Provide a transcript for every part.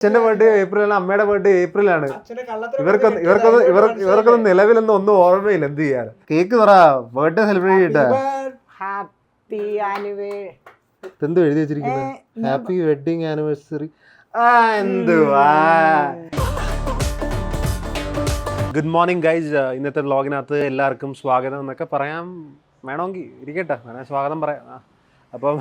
അച്ഛന്റെ ബർത്ത്ഡേ ഏപ്രിലാണ് അമ്മയുടെ ബർത്ത്ഡേ ഏപ്രിലാണ് ഇവർക്കൊന്നും ഇവർക്കൊന്നും ഇവർ ഇവർക്കൊന്നും നിലവിലൊന്നും ഒന്നും ഓർമ്മയില്ല എന്ത് ചെയ്യാൻ? കേക്ക് പറ ബർത്ത്ഡേ സെലിബ്രേറ്റ് ചെയ്യട്ടെ? ഹാപ്പി ആനുവേ എന്ത് എഴുതി വെച്ചിരിക്കുന്നത്? ഹാപ്പി വെഡിങ് ആനിവേഴ്സറി ആ എന്തുവാ ഗുഡ് മോർണിംഗ് ഗൈസ് ഇന്നത്തെ വ്ളോഗിനകത്ത് എല്ലാവർക്കും സ്വാഗതം എന്നൊക്കെ പറയാൻ വേണമെങ്കിൽ ഇരിക്കട്ടെ ഞാൻ സ്വാഗതം പറയാം. അപ്പം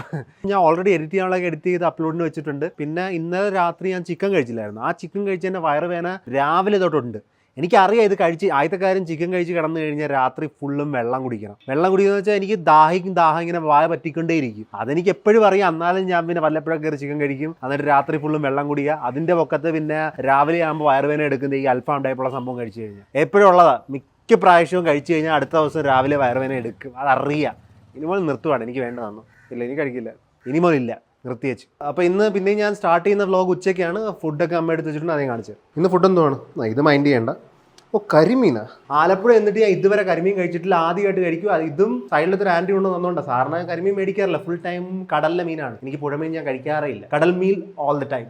ഞാൻ ഓൾറെഡി എഡിറ്റ് ചെയ്യാനുള്ള എഡിറ്റ് ചെയ്ത് അപ്ലോഡിന് വെച്ചിട്ടുണ്ട്. പിന്നെ ഇന്നലെ രാത്രി ഞാൻ ചിക്കൻ കഴിച്ചില്ലായിരുന്നു. ആ ചിക്കൻ കഴിച്ചതിന്റെ വയറുവേന രാവിലെ തൊട്ടുണ്ട്. എനിക്കറിയാം ഇത് കഴിച്ച് ആദ്യത്തെ കാര്യം ചിക്കൻ കഴിച്ച് കിടന്നു കഴിഞ്ഞാൽ രാത്രി ഫുള്ളും വെള്ളം കുടിക്കണം. വെള്ളം കുടിക്കുന്ന വെച്ചാൽ എനിക്ക് ദാഹിക്കും ദാഹം ഇങ്ങനെ വായ പറ്റിക്കൊണ്ടേയിരിക്കും. അതെനിക്ക് എപ്പോഴും അറിയാം. എന്നാലും ഞാൻ പിന്നെ വല്ലപ്പോഴൊക്കെ കയറി ചിക്കൻ കഴിക്കും. എന്നിട്ട് രാത്രി ഫുള്ളും വെള്ളം കുടിക്കുക. അതിന്റെ പൊക്കത്ത് പിന്നെ രാവിലെ ആകുമ്പോൾ വയറുവേന എടുക്കുന്ന ഈ അൽഫാം ടൈപ്പുള്ള സംഭവം കഴിച്ചു കഴിഞ്ഞാൽ എപ്പോഴും ഉള്ളതാ. മിക്ക പ്രാവശ്യവും കഴിച്ചു കഴിഞ്ഞാൽ അടുത്ത ദിവസം രാവിലെ വയറുവേന എടുക്കും. അതറിയാം. ഇനിമോൾ നിർത്തുവാണ് എനിക്ക് വേണ്ട തന്നു ഇല്ല ഇനി കഴിക്കില്ല. ഇനി മുതലില്ല നിർത്തി വെച്ചു. അപ്പോൾ ഇന്ന് പിന്നെ ഞാൻ സ്റ്റാർട്ട് ചെയ്യുന്ന വ്ലോഗ് ഉച്ചയ്ക്കാണ്. ഫുഡൊക്കെ അമ്മ എടുത്ത് വെച്ചിട്ടുണ്ട് അതേ കാണിച്ചത് ഇന്ന് ഫുഡ് എന്തുവാണ് ഇത് മൈൻഡ് ചെയ്യണ്ട. ഓ കരിമീനാ? ആലപ്പുഴ എന്നിട്ട് ഞാൻ ഇതുവരെ കരിമീൻ കഴിച്ചിട്ടില്ല. ആദ്യമായിട്ട് കഴിക്കും. ഇതും സൈഡിലത്തെ ഒരു ആന്റി കൊണ്ട് തന്നോണ്ടാ സാറിന് കരിമീൻ മേടിക്കാറില്ല. ഫുൾ ടൈം കടലിലെ മീനാണ്. എനിക്ക് പുഴമീൻ ഞാൻ കഴിക്കാറേ ഇല്ല. കടൽ മീൻ ഓൾ ദ ടൈം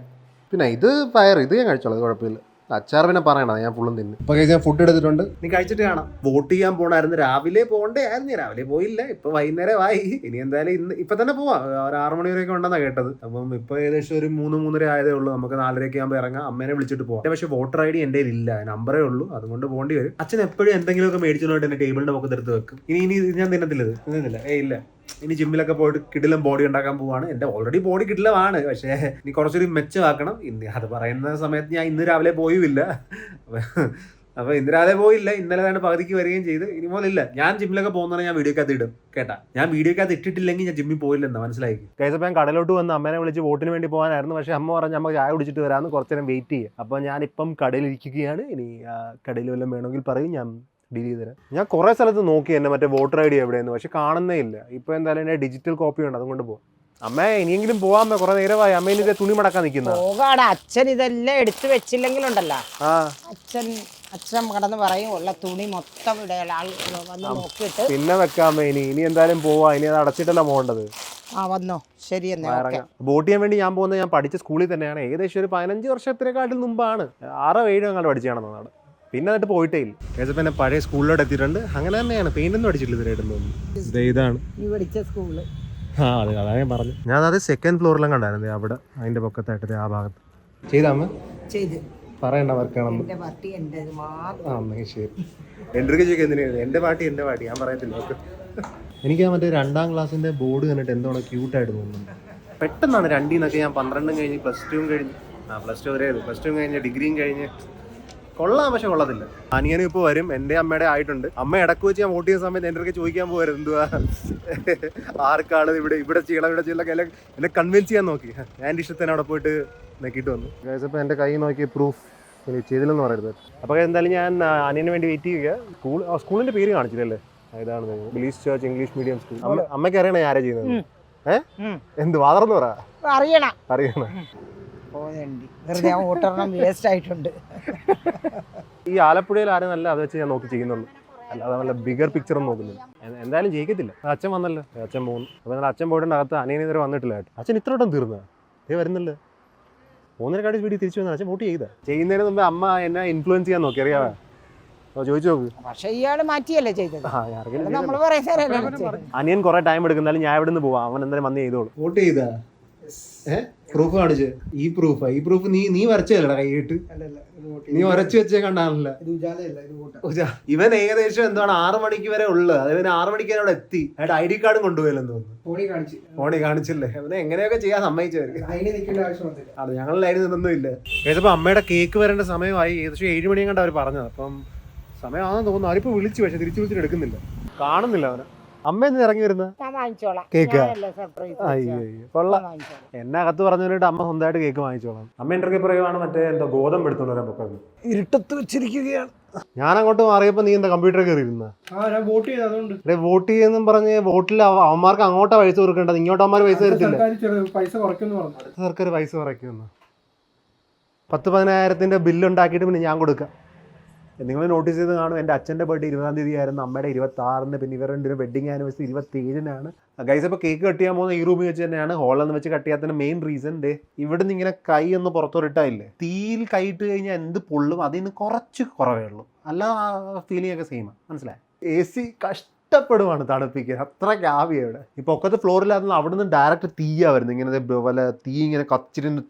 പിന്നെ ഇത് പയർ ഇത് ഞാൻ കഴിച്ചോളൂ കുഴപ്പമില്ല. അച്ചാർ പിന്നെ പറയണ ഞാൻ ഫുള്ളും തിന്നു. ഇപ്പൊ ഞാൻ ഫുഡ് എടുത്തിട്ടുണ്ട്. നീ കഴിച്ചിട്ട് കാണാം. വോട്ട് ചെയ്യാൻ പോണായിരുന്നു. രാവിലെ പോകണ്ടേ? ആയിരുന്നു. രാവിലെ പോയില്ല. ഇപ്പൊ വൈകുന്നേരം ആയി ഇനി എന്തായാലും ഇന്ന് ഇപ്പൊ തന്നെ പോവാ. ഒരു ആറു മണി വരെയൊക്കെ ഉണ്ടെന്നാ കേട്ടത്. അപ്പം ഇപ്പൊ ഏകദേശം ഒരു മൂന്ന് മൂന്നര ആയതേ ഉള്ളൂ. നമുക്ക് നാലരയൊക്കെ ആകുമ്പോൾ ഇറങ്ങാം. അമ്മേനെ വിളിച്ചിട്ട് പോവാം. പക്ഷെ വോട്ടർ ഐ ഡി എന്റെ ഇല്ല. നമ്പറേ ഉള്ളൂ. അതുകൊണ്ട് പോകേണ്ടി വരും. അച്ഛൻ എപ്പോഴും എന്തെങ്കിലുമൊക്കെ മേടിച്ചുകൊണ്ട് എന്റെ ടേബിളിന്റെ മുഖത്ത് എടുത്ത് വെക്കും. ഇനി ഇനി ഞാൻ തിന്നത്തില്ല ഇത്. തിന്നുന്നില്ല ഏ ഇല്ല. ഇനി ജിമ്മിലൊക്കെ പോയിട്ട് കിടിലം ബോഡി ഉണ്ടാക്കാൻ പോവാണ്. എന്റെ ഓൾറെഡി ബോഡി കിടിലമാണ്. പക്ഷേ ഇനി കുറച്ചൊരു മെച്ചമാക്കണം ഇന്ന് അത് പറയുന്ന സമയത്ത് ഞാൻ ഇന്ന് രാവിലെ പോയുമില്ല അപ്പൊ ഇന്ന് രാവിലെ പോയില്ല. ഇന്നലെ തന്നെ പകുതിക്ക് വരികയും ചെയ്ത്. ഇനി മുതലില്ല ഞാൻ ജിമ്മിലൊക്കെ പോകുന്നതാണ് ഞാൻ വീഡിയോക്കകത്ത് ഇടും. കേട്ടാ? ഞാൻ വീഡിയോക്കകത്ത് ഇട്ടിട്ടില്ലെങ്കിൽ ഞാൻ ജിമ്മിൽ പോയില്ലെന്ന് മനസ്സിലായി കേസപ്പം ഞാൻ കടലോട്ട് വന്ന് അമ്മേനെ വിളിച്ച് വോട്ടിന് വേണ്ടി പോകാനായിരുന്നു. പക്ഷേ അമ്മ പറഞ്ഞ് നമുക്ക് ചായ കുടിച്ചിട്ട് വരാമെന്ന് കുറച്ച് നേരം വെയിറ്റ് ചെയ്യുക അപ്പോൾ ഞാനിപ്പം കടയിലിരിക്കുകയാണ്. ഇനി കടയിൽ വല്ലതും വേണമെങ്കിൽ പറയും. ഞാൻ ഡീൽ ചെയ്ത് തരാം ഞാൻ കുറേ സ്ഥലത്ത് നോക്കി എന്റെ മറ്റേ വോട്ടർ ഐ ഡി എവിടെയെന്ന് പക്ഷെ കാണുന്നേ ഇല്ല. ഇപ്പോൾ എന്തായാലും എന്റെ ഡിജിറ്റൽ കോപ്പി ഉണ്ട് അതുകൊണ്ട് പോകും അമ്മ ഇനിയെങ്കിലും പോവാ അമ്മ കുറേ നേരമായി. അമ്മ ഇനി തുണി മടക്കാൻ നിൽക്കുന്ന പോകാടെ അച്ഛൻ ഇതെല്ലാം എടുത്തു വെച്ചില്ലെങ്കിലുണ്ടല്ലോ. അച്ഛൻ അച്ഛൻ കടന്ന് പറയും ഉള്ള തുണി മൊത്തം ഇവിടെ ആൾ വന്ന് നോക്കിയിട്ട്. പിന്നെ ഇനി ഇനി എന്തായാലും പോവാ ഇനി അത് അടച്ചിട്ടല്ല പോകേണ്ടത്? ആ വന്നോ. ശരി എന്നാ വോട്ട് ചെയ്യാൻ വേണ്ടി ഞാൻ പോകുന്നത് ഞാൻ പഠിച്ച സ്കൂളിൽ തന്നെയാണ്. ഏകദേശം ഒരു പതിനഞ്ച് വർഷത്തിനെക്കാട്ടിൽ മുമ്പാണ്. ആറോ ഏഴോ അങ്ങോട്ട് പഠിച്ചാണെന്നാണ് പിന്നെ എന്നിട്ട് പോയിട്ടേ ഇല്ല. ഏകദേശം പിന്നെ പഴയ സ്കൂളിലോട്ട് എത്തിയിട്ടുണ്ട്. അങ്ങനെ തന്നെയാണ്. പെയിന്റ് ഒന്നും അടിച്ചിട്ടില്ല ഇതുവരെയായിട്ടും തോന്നുന്നു ദേ ഇതാണ്. ഈ പഠിച്ച സ്കൂൾ. ആ അതെ അതാ ഞാൻ പറഞ്ഞു ഞാൻ അത് സെക്കൻഡ് ഫ്ലോറിലും കണ്ടായിരുന്നു. അവിടെ അതിന്റെ പൊക്കത്തായിട്ട് ആ ഭാഗത്ത്. ചെയ്താമ്മ ചെയ്ത്. പറയണ്ട വർക്കണം എന്റെ ചോദിക്കുക എന്തിനാണ് പാട്ടി എന്റെ പാട്ടി ഞാൻ പറയത്തില്ല ഓക്കെ എനിക്ക് ആ മറ്റേ രണ്ടാം ക്ലാസ്സിന്റെ ബോർഡ് കണ്ടിട്ട് എന്തോണോ ക്യൂട്ടായിട്ട് തോന്നുന്നു. പെട്ടെന്നാണ് രണ്ടിൽ നിന്നൊക്കെ ഞാൻ പന്ത്രണ്ടും കഴിഞ്ഞ് പ്ലസ് ടുവും കഴിഞ്ഞ്. ആ പ്ലസ് ടു വരെ പ്ലസ് ടു കഴിഞ്ഞ് ഡിഗ്രിയും കഴിഞ്ഞ്. കൊള്ളാം പക്ഷെ കൊള്ളത്തില്ല. അനിയനും ഇപ്പോൾ വരും. എന്റെ അമ്മയുടെ ആയിട്ടുണ്ട്. അമ്മ ഇടയ്ക്ക് വെച്ച് ഞാൻ വോട്ട് ചെയ്യുന്ന സമയത്ത് എന്റെ അടുത്ത് ചോദിക്കാൻ പോകരുത് എന്തുവാ? ആർക്കാണ് ഇവിടെ ഇവിടെ ചെയ്യണം ഇവിടെ ചെയ്യണം എല്ലാം എന്നെ കൺവിൻസ് ചെയ്യാൻ നോക്കി. ഞാൻ എന്റെ ഇഷ്ടത്തിന് അവിടെ പോയിട്ട് നോക്കിയിട്ട് വന്നു. ഇപ്പോൾ എന്റെ കൈ നോക്കി പ്രൂഫ് ചെയ്തില്ലെന്ന് പറയരുത്. അപ്പോൾ എന്തായാലും ഞാൻ അനിയന് വേണ്ടി വെയിറ്റ് ചെയ്യുക. സ്കൂൾ സ്കൂളിന്റെ സ്കൂളിന്റെ പേര് കാണിച്ചില്ലല്ലേ? ആ, ഇതാണ് English church English medium school അമ്മയ്ക്ക് അറിയണേ ആരാ ചെയ്യുന്നത്? ഏഹ് എന്ത് വാതർന്ന് പറ? അറിയണം. അറിയണം. പോയണ്ടി വെറുതെ ആ വേസ്റ്റ് ആയിട്ടുണ്ട്. ഈ ആലപ്പുഴയിൽ ആരും നല്ല അത് വെച്ച് ഞാൻ നോക്കി ചെയ്യുന്നുള്ളൂ അല്ലാതെ നല്ല ബിഗർ പിക്ചർ ഒന്നും നോക്കുന്നില്ല. എന്തായാലും ജയിക്കത്തില്ല. അച്ഛൻ വന്നല്ലോ. അച്ഛൻ പോകുന്നു. അപ്പോൾ എന്നാൽ അച്ഛൻ പോയിട്ടുണ്ട്. അകത്ത് അനിയൻ ഇതുവരെ വന്നിട്ടില്ല. കേട്ടോ അച്ഛൻ ഇത്ര വട്ടം തീർന്ന ഏ വരുന്നില്ല മൂന്നരക്കാട് വീട്ടിൽ തിരിച്ചു വന്നാൽ അച്ഛൻ വോട്ട് ചെയ്താ ചെയ്യുന്നതിന് മുമ്പ് അമ്മ എന്നെ ഇൻഫ്ലുവൻസ് ചെയ്യാൻ നോക്കി അറിയാവേ? ചോദിച്ചു നോക്ക്. പക്ഷെ ഇയാൾ മാറ്റിയല്ലേ ചെയ്തത്? അനിയൻ കുറെ ടൈം എടുക്കുന്നാലും ഞാൻ ഇവിടെ നിന്ന് പോവാം. അവൻ എന്തായാലും വന്ന് ചെയ്തോളൂ. വോട്ട് ചെയ്താ? ഏഹ് പ്രൂഫ് കാണിച്ച്. ഈ പ്രൂഫാ ഈ പ്രൂഫ് നീ നീ വരച്ചല്ലടാ കൈയിട്ട് നീ ഉരച്ചു വെച്ചേ കണ്ടാണല്ലോ. ഇവൻ ഏകദേശം എന്താണ് ആറ് മണിക്ക് വരെ ഉള്ളത് അത് ഇവൻ ആറ് മണിക്ക് അവിടെ എത്തി. അയാളുടെ ഐ ഡി കാർഡും കൊണ്ടുപോയില്ലെന്ന് തോന്നുന്നു. ഫോണി കാണിച്ചു. ഫോണി കാണിച്ചില്ലേ? അവനെ എങ്ങനെയൊക്കെ ചെയ്യാൻ സമ്മതിച്ചവര്. അതെ ഞങ്ങൾ ലൈനിൽ നിന്നൊന്നും ഇല്ല. ഏതപ്പോ അമ്മയുടെ കേക്ക് വരേണ്ട സമയമായി. ഏകദേശം ഏഴ് മണിയും കണ്ട അവർ പറഞ്ഞത്. അപ്പം സമയമാണെന്ന് തോന്നുന്നു. അവരിപ്പോ വിളിച്ചു പക്ഷെ തിരിച്ചു വിളിച്ചിട്ട് എടുക്കുന്നില്ല. കാണുന്നില്ല അവനെ. അമ്മ എന്ന് ഇറങ്ങി വരുന്നത് ഞാൻ വാങ്ങിച്ചോളാം. കേക്കാ? സർപ്രൈസ് അയ്യോ അയ്യോ കൊള്ളാം എന്നെ അകത്ത് പറഞ്ഞിട്ട് അമ്മ സ്വന്തമായിട്ട് കേക്ക് വാങ്ങിച്ചോളാം. അമ്മ എന്റെ പറയുവാണ് മറ്റേ എന്തോ ഗോതമ്പ് എടുത്തോണ്ട് വരാൻ ഇരുട്ടത്ത് വെച്ചിരിക്കുകയാണ്. ഞാൻ അങ്ങോട്ട് മാറിയപ്പോ നീ എന്താ കമ്പ്യൂട്ടർ കയറി ഇരുന്ന? ആ ഞാൻ വോട്ട് ചെയ്ത് അതുകൊണ്ട്. ഇവിടെ വോട്ട് ചെയ്യുന്നും പറഞ്ഞ് വോട്ടിൽ അവ- അവന്മാർക്ക് അങ്ങോട്ടാ പൈസ കൊടുക്കേണ്ടത്. ഇങ്ങോട്ട് അവന്മാർ പൈസ തരത്തില്ല? സർക്കാർ ചെറിയ പൈസ കുറയ്ക്കുന്നു പറഞ്ഞു. സർക്കാർ പൈസ കുറയ്ക്കുന്നു പത്ത് പതിനായിരത്തിന്റെ ബില്ല് ഉണ്ടാക്കിയിട്ട് പിന്നെ ഞാൻ കൊടുക്കാം. നിങ്ങൾ നോട്ടീസ് ചെയ്ത് കാണും എന്റെ അച്ഛന്റെ ബർത്ത്ഡേ ഇരുപതാം തീയതി ആയിരുന്നു അമ്മയുടെ ഇരുപത്തി ആറിന് പിന്നെ ഇവർ രണ്ടിനും വെഡിങ് ആനിവേഴ്സറി ഇരുപത്തി ഏഴിനാണ് ഗൈസ് അപ്പോൾ കേക്ക് കട്ട് ചെയ്യാൻ പോകുന്ന ഈ റൂമിൽ വെച്ച് തന്നെയാണ് ഹോളിൽ നിന്ന് വെച്ച് കട്ട് ചെയ്യാത്തതിന് മെയിൻ റീസൺ ഡേ ഇവിടെ നിന്ന് ഇങ്ങനെ കൈ ഒന്ന് പുറത്തോട്ടിട്ടായില്ലേ? തീയിൽ കൈ ഇട്ട് കഴിഞ്ഞാൽ എന്ത് പൊള്ളും? അതിൽ നിന്ന് കുറച്ച് കുറവേ ഉള്ളൂ. അല്ല ഫീലിംഗ് ഒക്കെ സെയിം മനസ്സിലായി? എ സി കഷ്ടപ്പെടുവാണ് തണുപ്പിക്കാൻ. അത്ര ആവിയാണ് ഇവിടെ. ഇപ്പോൾ ഒക്കത്തെ ഫ്ലോറിലായിരുന്നു അവിടെ നിന്ന് ഡയറക്റ്റ് തീയാ വരുന്നത്. ഇങ്ങനെ വല്ല തീ ഇങ്ങനെ കച്ചിരുന്ന്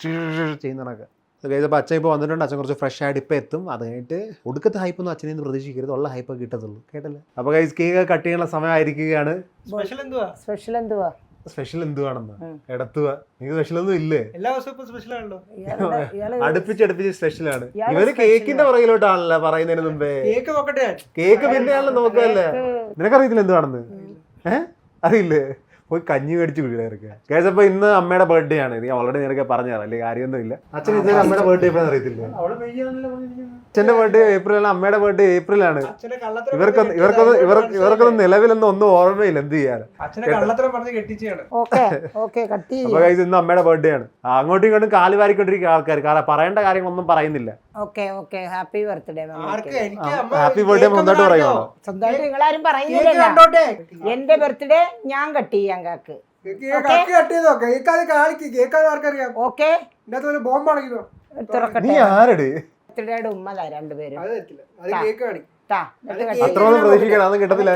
ചെയ്യുന്നതൊക്കെ. കഴിച്ചപ്പോൾ അച്ഛൻ ഇപ്പോൾ വന്നിട്ടുണ്ട്. അച്ഛൻ കുറച്ച് ഫ്രഷ് ആയിട്ട് ഇപ്പോൾ എത്തും. അത് കഴിഞ്ഞിട്ട് ഒടുക്കത്തെ ഹൈപ്പൊന്നും അച്ഛനെ നിന്ന് പ്രതീക്ഷിക്കരുത്. ഉള്ള ഹൈപ്പ് കിട്ടത്തുള്ളൂ. കേട്ടല്ലേ? അപ്പോൾ ഈ കേക്ക് കട്ട് ചെയ്യാനുള്ള സമയമായിരിക്കുകയാണ് സ്പെഷ്യൽ എന്തുവാ? സ്പെഷ്യൽ എന്തുവാ? സ്പെഷ്യൽ എന്തുവാണെന്ന്? എടത്തുക നിങ്ങൾക്ക് സ്പെഷ്യൽ ഒന്നും ഇല്ലേ? എല്ലാ ദിവസവും ഇപ്പൊ സ്പെഷ്യൽ ആണല്ലോ. അടുപ്പിച്ച് അടുപ്പിച്ച് സ്പെഷ്യൽ സ്പെഷ്യലാണ് ഇയാൾ ഇവർ കേക്കിന്റെ പുറകിലോട്ടാണല്ലോ പറയുന്നതിന് മുമ്പേ. കേക്ക് നോക്കട്ടെ കേക്ക് പിന്നെയാണല്ലോ നോക്കല്ലേ നിനക്കറിയത്തില്ല എന്തുവാണെന്ന്? ഏഹ് അറിയില്ലേ? പോയി കഞ്ഞി മേടിച്ച് വീടായിരിക്കുക കേസ് അപ്പൊ ഇന്ന് അമ്മയുടെ ബർത്ത്ഡേ ആണ്. ഇത് ഓൾറെഡി നേരൊക്കെ പറഞ്ഞു തരാം. അല്ലെങ്കിൽ കാര്യമൊന്നും ഇല്ല അച്ഛൻ ഇന്നലെ അമ്മയുടെ ബർത്ത്ഡേ എപ്പോഴാണ് അറിയത്തില്ല. അച്ഛന്റെ ബർത്ത്ഡേ ഏപ്രിലാണ് അമ്മയുടെ ബർത്ത്ഡേ ഏപ്രിലാണ്. ഇവർക്കൊന്നും ഇവർക്കൊന്നും ഇവർ ഇവർക്കൊന്നും നിലവിലൊന്നും ഒന്നും ഓർമ്മയില്ല. എന്ത് ചെയ്യാൻ അച്ഛനെ കള്ളത്തരം പറഞ്ഞ് കെട്ടിച്ചാണ് ഓക്കെ ഓക്കെ കട്ട് അപ്പൊ ചെയ്യും ഇന്ന് അമ്മയുടെ ബർത്ത്ഡേ ആണ്. ആ, അങ്ങോട്ടും ഇങ്ങോട്ടും കാലുവാരിക്കൊണ്ടിരിക്കുന്ന ആൾക്കാർ കാരണം പറയേണ്ട കാര്യങ്ങളൊന്നും പറയുന്നില്ല. Okay okay. ഹാപ്പി ബർത്ത്ഡേ ആർക്ക്? എനിക്ക് അമ്മ ഹാപ്പി ബർത്ത്ഡേ മുന്നോട്ട്? സ്വന്തമായിട്ട് നിങ്ങളാരും പറയുന്നില്ല എന്റെ ബർത്ത്ഡേ ഞാൻ കട്ട് ചെയ്യാൻ കാക്ക്. ഓക്കെ? തുറക്കട്ടെ. ബർത്ത്ഡേയുടെ ഉമ്മതാ രണ്ടുപേരും. അത് തരത്തില്ല അത് ട്ടാ. കേക്ക് കാണിക്കും ട്ടാ, എന്നിട്ട് cut അത് ചെയ്യാം. അത്ര ഒന്നും പ്രതീക്ഷിക്കണം അതൊന്നും കിട്ടത്തില്ല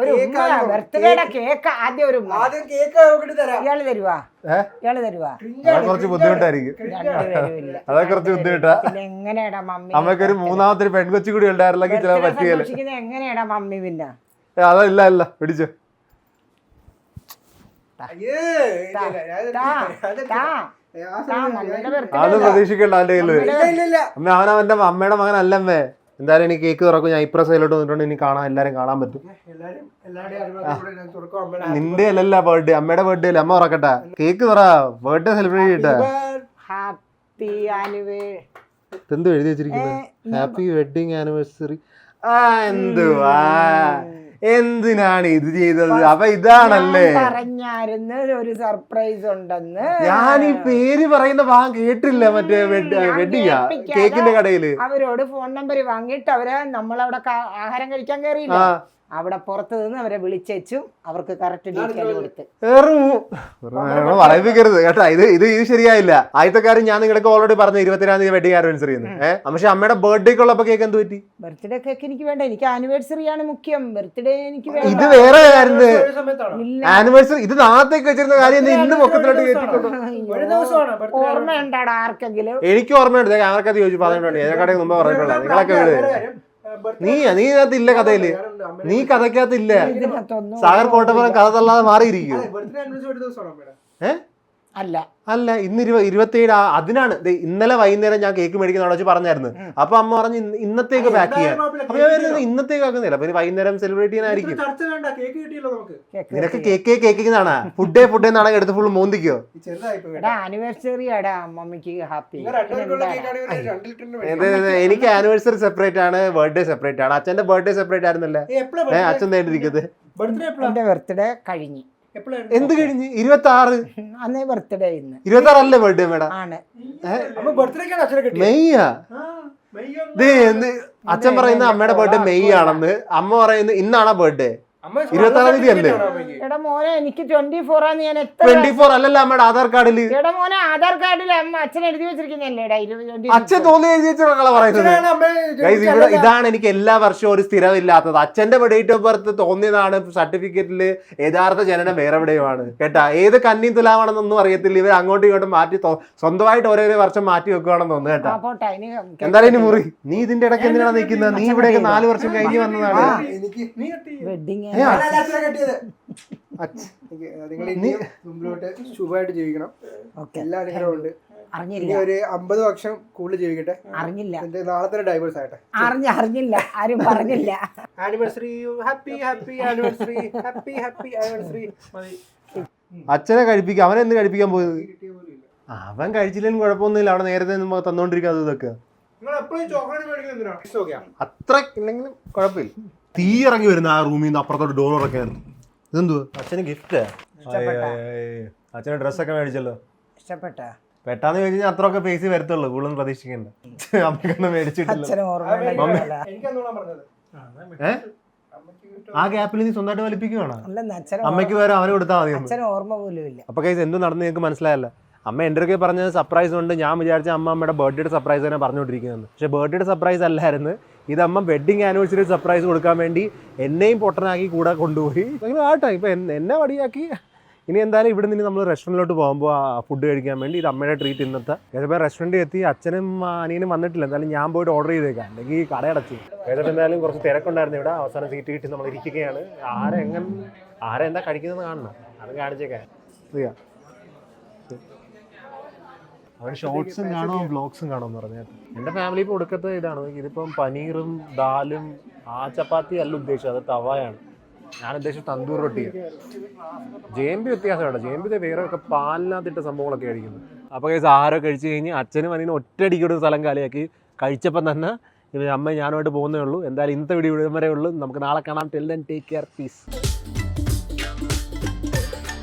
ഒരു കേക്ക്. ബർത്ത്ഡേയുടെ ആദ്യം ഒരു ആദ്യം കേക്ക് നോക്കിട്ട് തരാം. ഇയാൾ തരുവാ? ഏ? ഇയാൾ തരുവാ? കുറച്ച് ബുദ്ധിമുട്ടായിരിക്കും. രണ്ടുപേരും അതൊക്കെ കുറച്ച് ബുദ്ധിമുട്ടാ. എങ്ങനെയാടാ മമ്മി അമ്മയ്ക്ക് ഒരു മൂന്നാമത്തെ ഒരു പെൺകൊച്ചു കൂടി ഉണ്ടായിരുന്നെങ്കിൽ ചില പറ്റിയല്ലേ എങ്ങനെയാടാ മമ്മി പിന്നെ? അതല്ല അല്ല. പിടിച്ചോ. അയ്യേ, ഇല്ല, ഇല്ല, അത് പ്രതീക്ഷിക്കണ്ട അവന്റെ. അമ്മ അവനവന്റെ അമ്മയുടെ മകനല്ലമ്മേ. എന്തായാലും ഇനി കേക്ക് തുറക്കും. ഞാൻ ഇപ്പുറ സൈഡിലോട്ട് വന്നിട്ടുണ്ട്. ഇനി കാണാൻ എല്ലാവരും കാണാൻ പറ്റും. നിന്റെ അല്ലല്ല ബർത്ത്ഡേ അമ്മയുടെ ബർത്ത്ഡേ അല്ലേ? അമ്മ തുറക്കട്ടെ കേക്ക് തുറ. ബർത്ത്ഡേ സെലിബ്രേറ്റ് ചെയ്യട്ടെ. ഹാപ്പി ആനുവേ എന്ത് എഴുതി വെച്ചിരിക്കുന്നത്? ഹാപ്പി വെഡിങ് ആനിവേഴ്സറി ആ എന്തുവാ? എന്തിനാണ് ഇത് ചെയ്തത്? അപ്പൊ ഇതാണല്ലേ? പറഞ്ഞായിരുന്നു ഒരു സർപ്രൈസ് ഉണ്ടെന്ന്. ഞാൻ ഈ പേര് പറയുന്ന ഭാഗം കേട്ടില്ല മറ്റേ വെഡ്ഡിങ് കേൾപ്പിക്കാതെ കേക്കിന്റെ കടയിൽ. അവരോട് ഫോൺ നമ്പർ വാങ്ങിയിട്ട് അവരെ നമ്മളവിടെ ആഹാരം കഴിക്കാൻ കയറിയില്ല. അവിടെ പുറത്ത് നിന്ന് അവരെ വിളിച്ചു അവർക്ക് കറക്റ്റ് ഡീറ്റെയിൽ കൊടുത്ത്. കേട്ടോ ഇത് ഇത് ഇത് ശരിയായില്ല. ആദ്യത്തെ കാര്യം ഞാൻ നിങ്ങൾക്ക് ഓൾറെഡി പറഞ്ഞു ഇരുപത്തിനാം തീയതി വെഡിങ് ആനിവേഴ്സറി എന്ന് ഏഹ് പക്ഷെ അമ്മയുടെ ബർത്ത്ഡേക്ക് ഉള്ളപ്പോ കേക്ക് എന്ത് പറ്റി? ബർത്ത്ഡേ കേക്ക് എനിക്ക് വേണ്ട. എനിക്ക് ആനിവേഴ്സറി ആണ് മുഖ്യം. ബർത്ത്ഡേ എനിക്ക് ഇത് വേറെ ആയിരുന്നു. ആനിവേഴ്സറി ഇത് നാളത്തേക്ക് വെച്ചിരുന്ന കാര്യം ഇന്ന് മൊക്കത്തിലോട്ട് കേട്ടിട്ടുണ്ട്. ഓർമ്മയുണ്ടാടാ ആർക്കെങ്കിലും. എനിക്ക് ഓർമ്മയുണ്ട്. ആർക്കത് ചോദിച്ചു? പറഞ്ഞിട്ടുണ്ട് ഇതിനെക്കാട്ടെ മുമ്പ് പറഞ്ഞിട്ടുള്ളത് നിങ്ങളൊക്കെ വീട് നീ നീ ഇതിനകത്ത് ഇല്ല കഥയിൽ. നീ കഥക്കകത്ത് ഇല്ല. സാഗർ കോട്ടപ്പുറം കഥ തള്ളാതെ മാറിയിരിക്കും ഏഹ് അല്ല. അല്ല ഇന്ന് ഇരുപ ഇരുപത്തിയേഴ് അതിനാണ്. ദേ ഇന്നലെ വൈകുന്നേരം ഞാൻ കേക്ക് മേടിക്കുന്ന അവിടെ വെച്ച് പറഞ്ഞായിരുന്നു. അപ്പൊ അമ്മ പറഞ്ഞു ഇന്ന് ഇന്നത്തേക്ക് പാക്ക് ചെയ്യാൻ. അപ്പൊ ഞാൻ ഇന്നത്തേക്ക് ആക്കുന്നില്ല. അപ്പൊ വൈകുന്നേരം സെലിബ്രേറ്റ് ചെയ്യാനായിരിക്കും ചർച്ച വേണ്ട. കേക്ക് കിട്ടിയല്ലോ നമുക്ക്. നിനക്ക് കേക്ക് കേക്കിന്നാണ് ഫുഡേ ഫുഡേ നാളെ എടുത്ത് ഫുൾ മോന്തിക്കോ. ആനിവേഴ്സറി മമ്മിക്ക് ഹാപ്പി എനിക്ക് ആനിവേഴ്സറി സെപ്പറേറ്റ് ആണ് ബർത്ത്ഡേ സെപ്പറേറ്റ് ആണ്. അച്ഛന്റെ ബർത്ത്ഡേ സെപ്പറേറ്റ് ആയിരുന്നല്ലേ? അച്ഛൻ നേടിയിരിക്കുന്നത് ബർത്ത്ഡേ എപ്പോഴാണ് എന്റെ ബർത്ത്ഡേ കഴിഞ്ഞു. എന്ത് കഴിഞ്ഞ്? ഇരുപത്തി ആറ് അന്നേ ബർത്ത്ഡേ ഇന്ന്. ഇരുപത്തി ആറ് അല്ലേ ബർത്ത്ഡേ മേഡം ആണ്. മെയ്യാ? ആ, മെയ് ഒന്ന്. ദേ അച്ഛൻ പറയുന്ന അമ്മയുടെ ബർത്ത്ഡേ മെയ് ആണെന്ന് അമ്മ പറയുന്നത് ഇന്നാണോ ബർത്ത്ഡേ ഇരുപത്താറാം തീയതി അല്ലേ? എടാ മോനെ എനിക്ക് ട്വന്റി ഫോർ ആന്ന് ഞാൻ എത്ര ട്വന്റി ഫോർ അല്ലല്ലോ അമ്മയുടെ ആധാർ കാർഡിൽ എടാ മോനെ ആധാർ കാർഡിൽ അമ്മ അച്ഛൻ എഴുതി അച്ഛൻ തോന്നി എഴുതി പറയുന്നത്. ഇവിടെ ഇതാണ് എനിക്ക് എല്ലാ വർഷവും ഒരു സ്ഥിരമില്ലാത്തത്. അച്ഛന്റെ ഡേറ്റ് ഓഫ് ബർത്ത് തോന്നിയതാണ് സർട്ടിഫിക്കറ്റിൽ യഥാർത്ഥ ജനനം വേറെ എവിടെയുമാണ് കേട്ടാ ഏത് കന്നി തുലാവാണെന്നൊന്നും അറിയത്തില്ല. ഇവർ അങ്ങോട്ടും ഇങ്ങോട്ടും മാറ്റി സ്വന്തമായിട്ട് ഓരോ വർഷം മാറ്റി വെക്കുകയാണെന്ന് തോന്നുന്നു കേട്ടാ. എന്തായാലും ഇനി മുറി. നീ ഇതിന്റെ ഇടയ്ക്ക് എന്തിനാണ് നിൽക്കുന്നത് നീ ഇവിടെയൊക്കെ നാല് വർഷം കഴിഞ്ഞ് വന്നതാണ്. എനിക്ക് നീ കെട്ടി. വെഡിങ് അവനെ നിങ്ങൾ ഇനി മുമ്പിലോട്ട് ശുഭമായിട്ട് ജീവിക്കണം. ഓക്കെ. എല്ലാ അനുഗ്രഹവും ഉണ്ട് അറിഞ്ഞില്ല ഒരു അമ്പത് വർഷം കൂടുതൽ ജീവിക്കട്ടെ. അറിഞ്ഞില്ല. എന്നിട്ട് നാളെ തന്നെ ഡൈവേഴ്സ് ആകട്ടെ. അറിഞ്ഞ അറിഞ്ഞില്ല. ആരും പറഞ്ഞില്ല. Anniversary happy happy anniversary happy happy anniversary അച്ഛനെ കഴിപ്പിക്കുക അവൻ എന്ത് കഴിപ്പിക്കാൻ പോയത്? അവൻ കഴിച്ചില്ലെങ്കിൽ കുഴപ്പമൊന്നുമില്ല. അവിടെ നേരത്തെ നമ്മൾ തന്നോണ്ടിരിക്കാതെ ഇതൊക്കെ. നിങ്ങൾ എപ്പോഴും ചോക്ലേറ്റ് മേടിക്കുന്നത് എന്തിനാണ് നോക്കിയാ അത്ര ഇല്ലെങ്കിലും കുഴപ്പമില്ല. തീ ഇറങ്ങി വരുന്ന ആ റൂമിൽ നിന്ന് അപ്പുറത്തോട്ട് ഡോർ ഇറക്കായിരുന്നു ഇതെന്തുവാ? അച്ഛന് ഗിഫ്റ്റ് ഇഷ്ടപ്പെട്ടോ? അച്ഛന് ഡ്രസ്സൊക്കെ മേടിച്ചല്ലോ. ഇഷ്ടപ്പെട്ട. പെട്ടാന്ന് ചോദിച്ചു കഴിഞ്ഞാൽ അത്രയൊക്കെ പേസി വരത്തുള്ളൂ കൂടുതലും പ്രതീക്ഷിക്കണ്ട. അമ്മയ്ക്കൊന്നും മേടിച്ചിട്ടില്ല. ആ ഗ്യാപ്പിൽ നീ സ്വന്തമായിട്ട് വലിപ്പിക്കുവാണ്? അമ്മയ്ക്ക് വേറെ അവന് കൊടുത്താൽ മതി അപ്പൊ ഓർമ്മ പോലും അപ്പോൾ കൈസ് എന്ത് നടന്ന് നിങ്ങൾക്ക് മനസ്സിലായല്ല. അമ്മ എന്റെ ഒക്കെ പറഞ്ഞത് സർപ്രൈസ് ഉണ്ട് ഞാൻ വിചാരിച്ച അമ്മ അമ്മയുടെ ബർത്ത്ഡേയുടെ സർപ്രൈസ് തന്നെ പറഞ്ഞുകൊണ്ടിരിക്കുന്നത് പക്ഷേ ബർത്ത്ഡേയുടെ സർപ്രൈസ് അല്ലായിരുന്നു. ഇത് അമ്മ വെഡിങ് ആനിവേഴ്സറി സർപ്രൈസ് കൊടുക്കാൻ വേണ്ടി എന്നെയും പൊട്ടനാക്കി കൂടെ കൊണ്ടുപോയി. അങ്ങനെ ആട്ടെ ഇപ്പം എന്നെ വടിയാക്കി ഇനി എന്തായാലും ഇവിടെ നിന്ന് നമ്മൾ റെസ്റ്റോറന്റിലോട്ട് പോകുമ്പോൾ ഫുഡ് കഴിക്കാൻ വേണ്ടി ഇത് അമ്മയുടെ ട്രീറ്റ് ഇന്നത്തെ. ചിലപ്പോൾ റെസ്റ്റോറന്റിൽ എത്തി അച്ഛനും അനിയനും വന്നിട്ടില്ല. എന്തായാലും ഞാൻ പോയിട്ട് ഓർഡർ ചെയ്തേക്കാം. അല്ലെങ്കിൽ കടയടച്ചു ഏതായാലും എന്തായാലും കുറച്ച് തിരക്കുണ്ടായിരുന്നു ഇവിടെ. അവസാനം സീറ്റ് കിട്ടി നമ്മൾ ഇരിക്കുകയാണ്. ആരെങ്ങനെ ആരെന്താ കഴിക്കുന്നത് കാണണം? അത് കാണിച്ചേക്കാം. അവൻ ഷോർട്സും കാണും വ്ളോഗ്സും കാണും എന്ന് പറഞ്ഞാൽ എന്റെ ഫാമിലി ഇപ്പോൾ ഒടുക്കത്തെ ഇതാണ്. ഇതിപ്പം പനീറും ദാലും ആ ചപ്പാത്തി അല്ല ഉദ്ദേശിച്ചത് അത് തവായാണ്. ഞാൻ ഉദ്ദേശിച്ചത് തന്തൂർ റൊട്ടിയാണ് ജേമ്പി വ്യത്യാസമാണ് ജേമ്പി വേറെ ഒക്കെ പാലിനകത്തിട്ട സംഭവങ്ങളൊക്കെ കഴിക്കുന്നത് അപ്പോൾ കേസ് ആഹാരം കഴിച്ച് കഴിഞ്ഞ് അച്ഛനും അനിയനും ഒറ്റയടിക്കൊരു സ്ഥലം കാലിയാക്കി കഴിച്ചപ്പം തന്നെ ഇവർ അമ്മ ഞാനുമായിട്ട് പോകുന്നേ ഉള്ളൂ. എന്തായാലും ഇന്നത്തെ വീഡിയോ ഇവിടെ വരെ ഉള്ളൂ. നമുക്ക് നാളെ കാണാം. Tell then take care peace